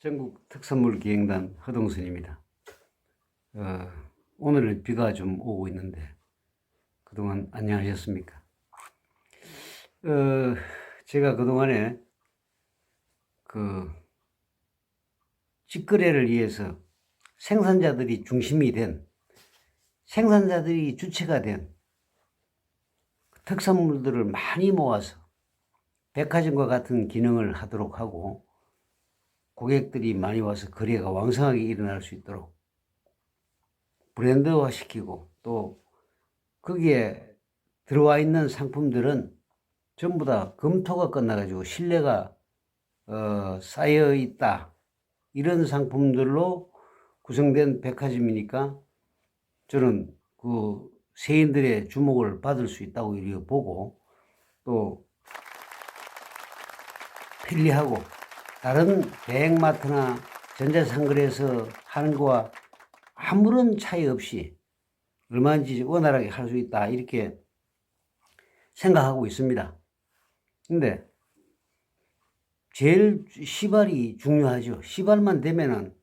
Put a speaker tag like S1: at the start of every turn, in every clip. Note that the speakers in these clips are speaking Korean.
S1: 전국 특선물 기행단 허동순입니다. 어, 오늘은 비가 좀 오고 있는데 그동안 안녕하셨습니까? 어, 제가 그동안에 그 직거래를 위해서 생산자들이 중심이 된 생산자들이 주체가 된 특산물들을 많이 모아서 백화점과 같은 기능을 하도록 하고 고객들이 많이 와서 거래가 왕성하게 일어날 수 있도록 브랜드화 시키고 또 거기에 들어와 있는 상품들은 전부 다 검토가 끝나가지고 신뢰가 어, 쌓여 있다. 이런 상품들로 구성된 백화점이니까 저는 그 세인들의 주목을 받을 수 있다고 보고 또 편리하고 다른 대형마트나 전자상거래에서 하는 거와 아무런 차이 없이 얼마든지 원활하게 할 수 있다 이렇게 생각하고 있습니다. 근데 제일 시발이 중요하죠. 시발만 되면은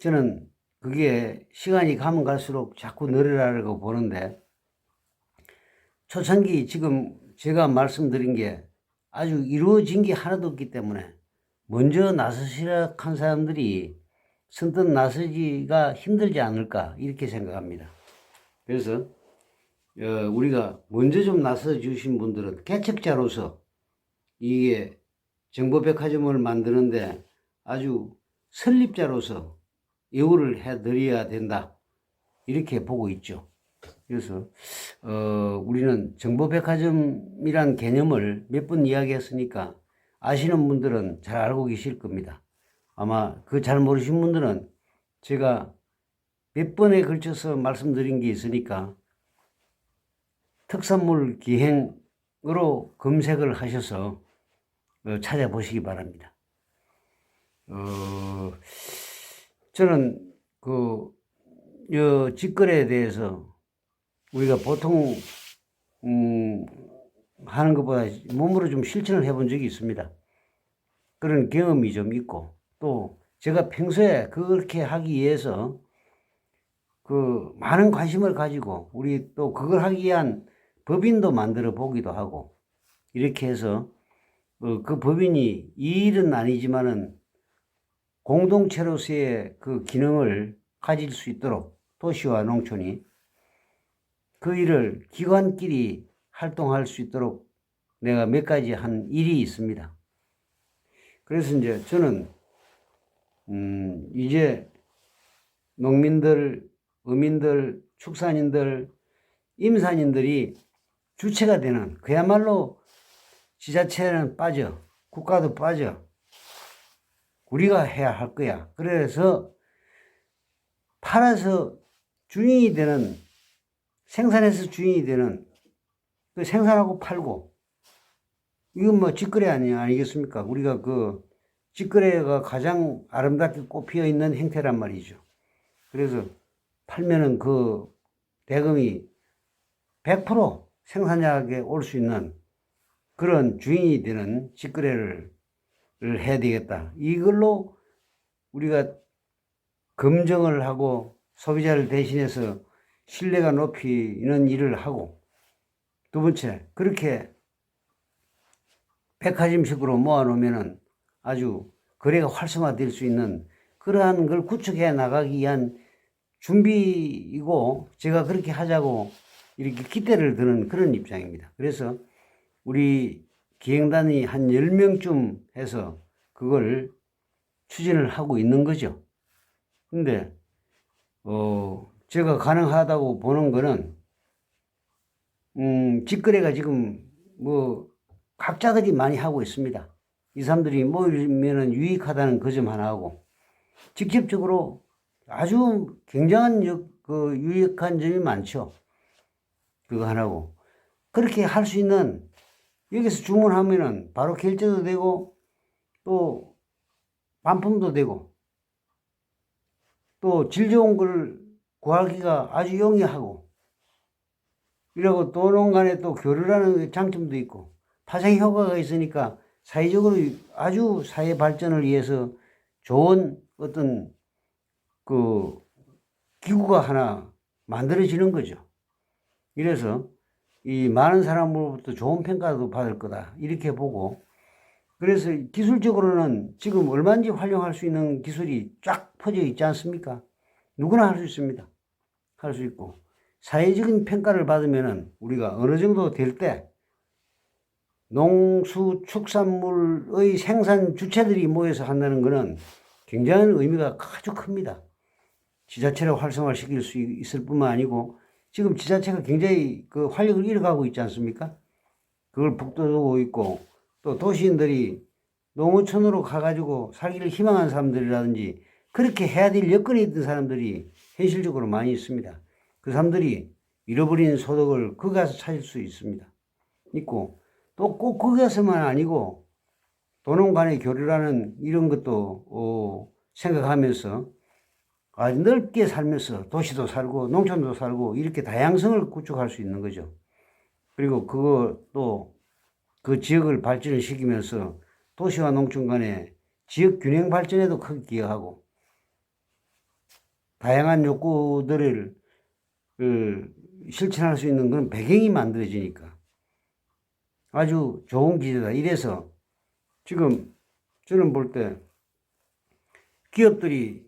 S1: 저는 그게 시간이 가면 갈수록 자꾸 늘어나려고 보는데 초창기 지금 제가 말씀드린 게 아주 이루어진 게 하나도 없기 때문에 먼저 나서시라 한 사람들이 선뜻 나서기가 힘들지 않을까 이렇게 생각합니다. 그래서 어, 우리가 먼저 좀 나서 주신 분들은 개척자로서 이게 정보백화점을 만드는데 아주 설립자로서 예우를 해드려야 된다 이렇게 보고 있죠. 그래서 어, 우리는 정보백화점이란 개념을 몇 번 이야기했으니까 아시는 분들은 잘 알고 계실 겁니다. 아마 그 잘 모르신 분들은 제가 몇 번에 걸쳐서 말씀드린 게 있으니까 특산물 기행으로 검색을 하셔서 어, 찾아보시기 바랍니다. 어, 저는 그, 여, 직거래에 대해서 우리가 보통, 음, 하는 것보다 몸으로 좀 실천을 해본 적이 있습니다. 그런 경험이 좀 있고, 또 제가 평소에 그렇게 하기 위해서 그 많은 관심을 가지고 우리 또 그걸 하기 위한 법인도 만들어 보기도 하고, 이렇게 해서 어, 그 법인이 이 일은 아니지만은 공동체로서의 그 기능을 가질 수 있도록 도시와 농촌이 그 일을 기관끼리 활동할 수 있도록 내가 몇 가지 한 일이 있습니다. 그래서 이제 저는 음 이제 농민들, 어민들, 축산인들, 임산인들이 주체가 되는 그야말로 지자체는 빠져, 국가도 빠져, 우리가 해야 할 거야. 그래서 팔아서 주인이 되는, 생산해서 주인이 되는, 그 생산하고 팔고, 이건 뭐 직거래 아니, 아니겠습니까? 우리가 그 직거래가 가장 아름답게 꽃피어 있는 행태란 말이죠. 그래서 팔면은 그 대금이 100% 생산자에게 올수 있는 그런 주인이 되는 직거래를 해야 되겠다. 이걸로 우리가 검증을 하고 소비자를 대신해서 신뢰가 높이는 일을 하고 두 번째 그렇게 백화점식으로 모아놓으면은 아주 거래가 활성화될 수 있는 그러한 걸 구축해 나가기 위한 준비이고 제가 그렇게 하자고 이렇게 기대를 드는 그런 입장입니다. 그래서 우리 기행단이 한 10명쯤 해서 그걸 추진을 하고 있는 거죠. 근데, 어, 제가 가능하다고 보는 거는, 음, 직거래가 지금 뭐, 각자들이 많이 하고 있습니다. 이 사람들이 모이면은 유익하다는 그 점 하나 하고, 직접적으로 아주 굉장한 역, 그 유익한 점이 많죠. 그거 하나고. 그렇게 할 수 있는 여기서 주문하면은 바로 결제도 되고 또 반품도 되고 또 질 좋은 걸 구하기가 아주 용이하고 이러고 또농 간에 또 교류라는 장점도 있고 파생 효과가 있으니까 사회적으로 아주 사회 발전을 위해서 좋은 어떤 그 기구가 하나 만들어지는 거죠. 이래서 이 많은 사람으로부터 좋은 평가도 받을 거다. 이렇게 보고 그래서 기술적으로는 지금 얼마든지 활용할 수 있는 기술이 쫙 퍼져 있지 않습니까? 누구나 할 수 있습니다. 할 수 있고 사회적인 평가를 받으면은 우리가 어느 정도 될때 농수축산물의 생산 주체들이 모여서 한다는 것은 굉장한 의미가 아주 큽니다. 지자체를 활성화시킬 수 있을 뿐만 아니고 지금 지자체가 굉장히 그 활력을 잃어가고 있지 않습니까? 그걸 북돋우고 있고 또 도시인들이 농어촌으로 가가지고 살기를 희망하는 사람들이라든지 그렇게 해야 될 여건이 있던 사람들이 현실적으로 많이 있습니다. 그 사람들이 잃어버린 소득을 거기 가서 찾을 수 있습니다. 있고 또 꼭 거기 가서만 아니고 도농 간의 교류라는 이런 것도 어, 생각하면서 아주 넓게 살면서 도시도 살고 농촌도 살고 이렇게 다양성을 구축할 수 있는 거죠. 그리고 또그 지역을 발전을 시키면서 도시와 농촌 간의 지역 균형 발전에도 크게 기여하고 다양한 욕구들을 을 실천할 수 있는 그런 배경이 만들어지니까 아주 좋은 기제다. 이래서 지금 저는 볼 때 기업들이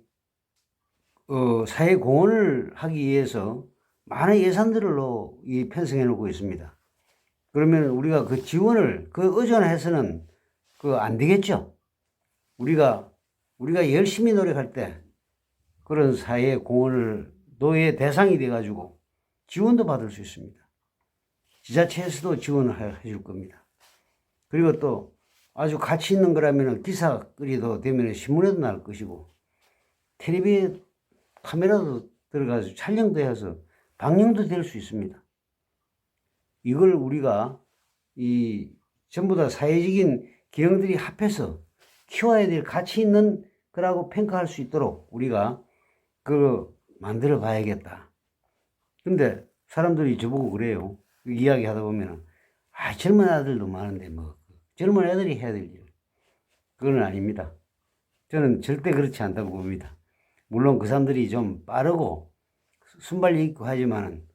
S1: 어, 사회 공헌을 하기 위해서 많은 예산들로 이 편성해 놓고 있습니다. 그러면 우리가 그 지원을 그 의존해서는 그 안 되겠죠. 우리가 우리가 열심히 노력할 때 그런 사회 공헌을 노예 대상이 돼 가지고 지원도 받을 수 있습니다. 지자체에서도 지원을 해줄 겁니다. 그리고 또 아주 가치 있는 거라면 기사거리도 되면 신문에도 날 것이고 텔레비 카메라도 들어가서 촬영도 해서 방영도 될 수 있습니다. 이걸 우리가 이 전부 다 사회적인 기능들이 합해서 키워야 될 가치 있는 거라고 평가할 수 있도록 우리가 그 만들어 봐야겠다. 근데 사람들이 저보고 그래요. 이야기 하다 보면은 아, 젊은 아들도 많은데 뭐 젊은 애들이 해야 될 일. 그건 아닙니다. 저는 절대 그렇지 않다고 봅니다. 물론 그 사람들이 좀 빠르고 순발력 있고 하지만은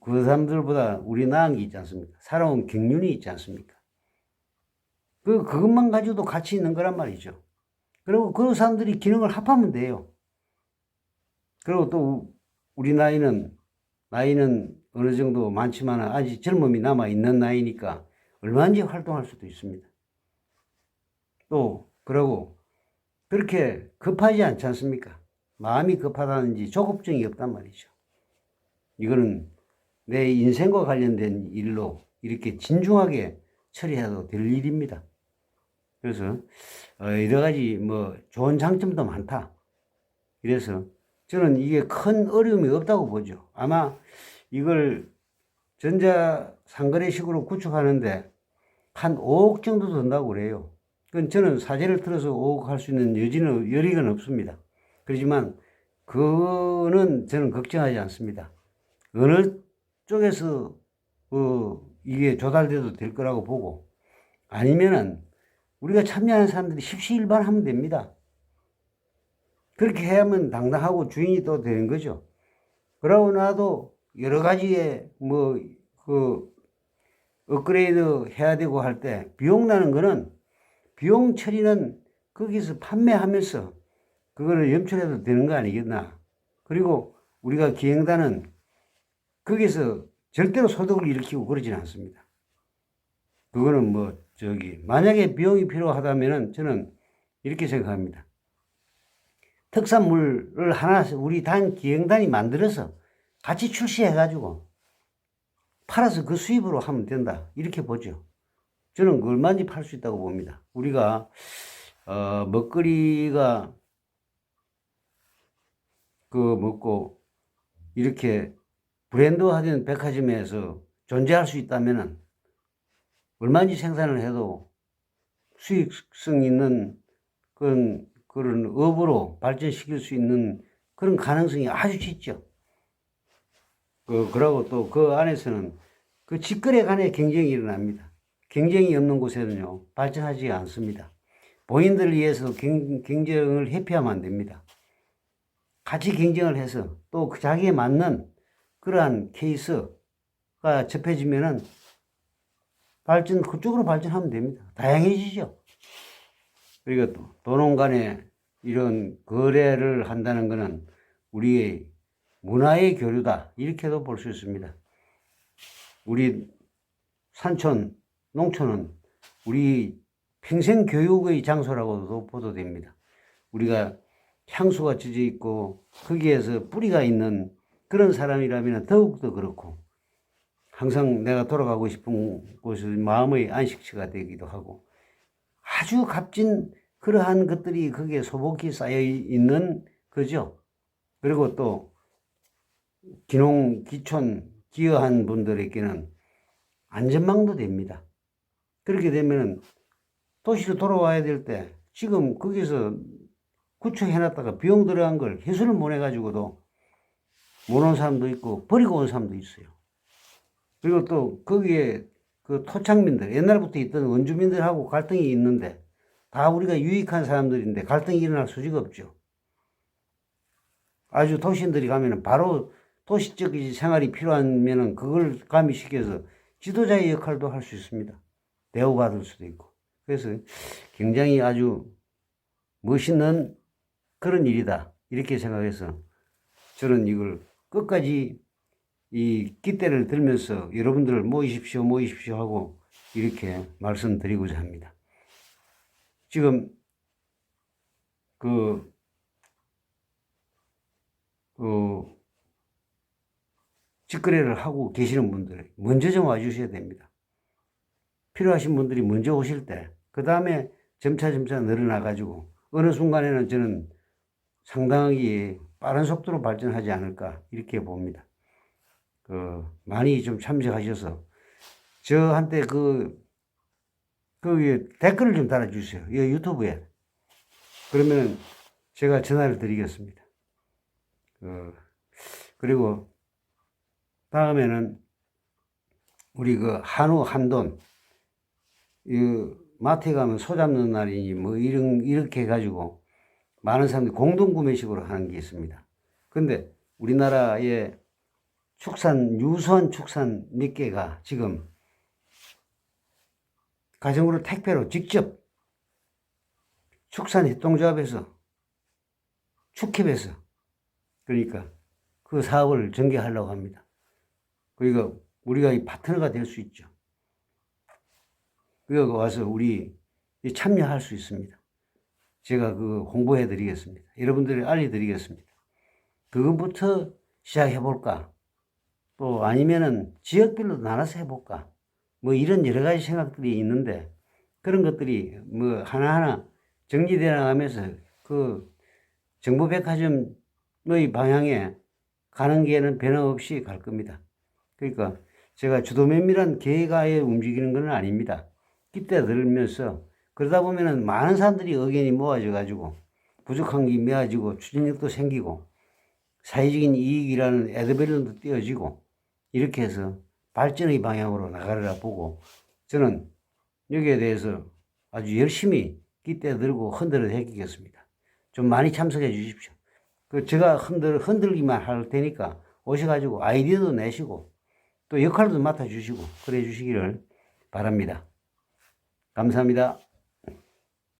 S1: 그 사람들보다 우리 나은 게 있지 않습니까? 살아온 경륜이 있지 않습니까? 그, 그것만 가지고도 가치 있는 거란 말이죠. 그리고 그 사람들이 기능을 합하면 돼요. 그리고 또 우리 나이는, 나이는 어느 정도 많지만 아직 젊음이 남아 있는 나이니까 얼마든지 활동할 수도 있습니다. 또, 그러고 그렇게 급하지 않지 않습니까? 마음이 급하다는지 조급증이 없단 말이죠. 이거는 내 인생과 관련된 일로 이렇게 진중하게 처리해도 될 일입니다. 그래서 어, 여러 가지 뭐 좋은 장점도 많다. 그래서 저는 이게 큰 어려움이 없다고 보죠. 아마 이걸 전자 상거래식으로 구축하는데 한 5억 정도 든다고 그래요. 그건 저는 사제를 틀어서 5억 할 수 있는 여지는 여력은 없습니다. 그렇지만 그거는 저는 걱정하지 않습니다. 어느 쪽에서 어, 이게 조달돼도 될 거라고 보고 아니면은 우리가 참여하는 사람들이 십시일반 하면 됩니다. 그렇게 해야만 당당하고 주인이 또 되는 거죠. 그러고 나도 여러 가지의 뭐 그 업그레이드 해야 되고 할 때 비용 나는 거는 비용 처리는 거기서 판매하면서 그거를 염출해도 되는 거 아니겠나. 그리고 우리가 기행단은 거기서 절대로 소득을 일으키고 그러지는 않습니다. 그거는 뭐, 저기, 만약에 비용이 필요하다면은 저는 이렇게 생각합니다. 특산물을 하나, 우리 단 기행단이 만들어서 같이 출시해가지고 팔아서 그 수입으로 하면 된다. 이렇게 보죠. 저는 그 얼마든지 팔 수 있다고 봅니다. 우리가, 어, 먹거리가 그 먹고 이렇게 브랜드화된 백화점에서 존재할 수 있다면은 얼마든지 생산을 해도 수익성 있는 그런 그런 업으로 발전시킬 수 있는 그런 가능성이 아주 짙죠. 그 그러고 또 그 안에서는 그 직거래 간의 경쟁이 일어납니다. 경쟁이 없는 곳에는요 발전하지 않습니다. 본인들을 위해서 경, 경쟁을 회피하면 안 됩니다. 같이 경쟁을 해서 또 그 자기에 맞는 그러한 케이스가 접해지면은 발전, 그쪽으로 발전하면 됩니다. 다양해지죠. 그리고 또 도농 간에 이런 거래를 한다는 것은 우리의 문화의 교류다. 이렇게도 볼 수 있습니다. 우리 산촌, 농촌은 우리 평생 교육의 장소라고도 보도 됩니다. 우리가 향수가 젖어 있고 거기에서 뿌리가 있는 그런 사람이라면 더욱더 그렇고 항상 내가 돌아가고 싶은 곳이 마음의 안식처가 되기도 하고 아주 값진 그러한 것들이 거기에 소복히 쌓여 있는 거죠. 그리고 또 기농, 기촌, 기여한 분들에게는 안전망도 됩니다. 그렇게 되면은 도시로 돌아와야 될 때 지금 거기서 구축해놨다가 비용 들어간 걸 회수를 못 해가지고도 못 온 사람도 있고 버리고 온 사람도 있어요. 그리고 또 거기에 그 토착민들, 옛날부터 있던 원주민들하고 갈등이 있는데 다 우리가 유익한 사람들인데 갈등이 일어날 수지가 없죠. 아주 도시인들이 가면은 바로 도시적 생활이 필요하면은 그걸 가미시켜서 지도자의 역할도 할 수 있습니다. 대우받을 수도 있고. 그래서 굉장히 아주 멋있는 그런 일이다. 이렇게 생각해서 저는 이걸 끝까지 이 깃대를 들면서 여러분들 모이십시오, 모이십시오 하고 이렇게 말씀드리고자 합니다. 지금 그, 그, 직거래를 하고 계시는 분들 먼저 좀 와주셔야 됩니다. 필요하신 분들이 먼저 오실 때, 그 다음에 점차 점차 늘어나가지고 어느 순간에는 저는 상당히 빠른 속도로 발전하지 않을까 이렇게 봅니다. 그 많이 좀 참석하셔서 저한테 그, 그 댓글을 좀 달아주세요. 이 유튜브에. 그러면 제가 전화를 드리겠습니다. 그, 그리고 다음에는 우리 그 한우 한돈, 이 마트에 가면 소 잡는 날이니 뭐 이런, 이렇게 해가지고 많은 사람들이 공동구매식으로 하는 게 있습니다. 근데 우리나라의 축산, 유수한 축산 몇 개가 지금 가정으로 택배로 직접 축산 협동조합에서 축협에서 그러니까 그 사업을 전개하려고 합니다. 그러니까 우리가 이 파트너가 될 수 있죠. 그러니까 와서 우리 참여할 수 있습니다. 제가 그 홍보해 드리겠습니다. 여러분들이 알려 드리겠습니다. 그것부터 시작해 볼까? 또 아니면은 지역별로 나눠서 해볼까? 뭐 이런 여러 가지 생각들이 있는데 그런 것들이 뭐 하나하나 정리되어 나가면서 그 정보백화점의 방향에 가는 길에는 변함없이 갈 겁니다. 그러니까 제가 주도 면밀한 계획하에 움직이는 건 아닙니다. 깃대 들면서 그러다 보면은 많은 사람들이 의견이 모아져 가지고 부족한 게 메아지고 추진력도 생기고 사회적인 이익이라는 에드벨론도 띄어지고 이렇게 해서 발전의 방향으로 나가리라 보고 저는 여기에 대해서 아주 열심히 깃대 들고 흔들어 대기겠습니다. 좀 많이 참석해 주십시오. 그 제가 흔들, 흔들기만 할 테니까 오셔가지고 아이디어도 내시고 또 역할도 맡아주시고 그래 주시기를 바랍니다. 감사합니다.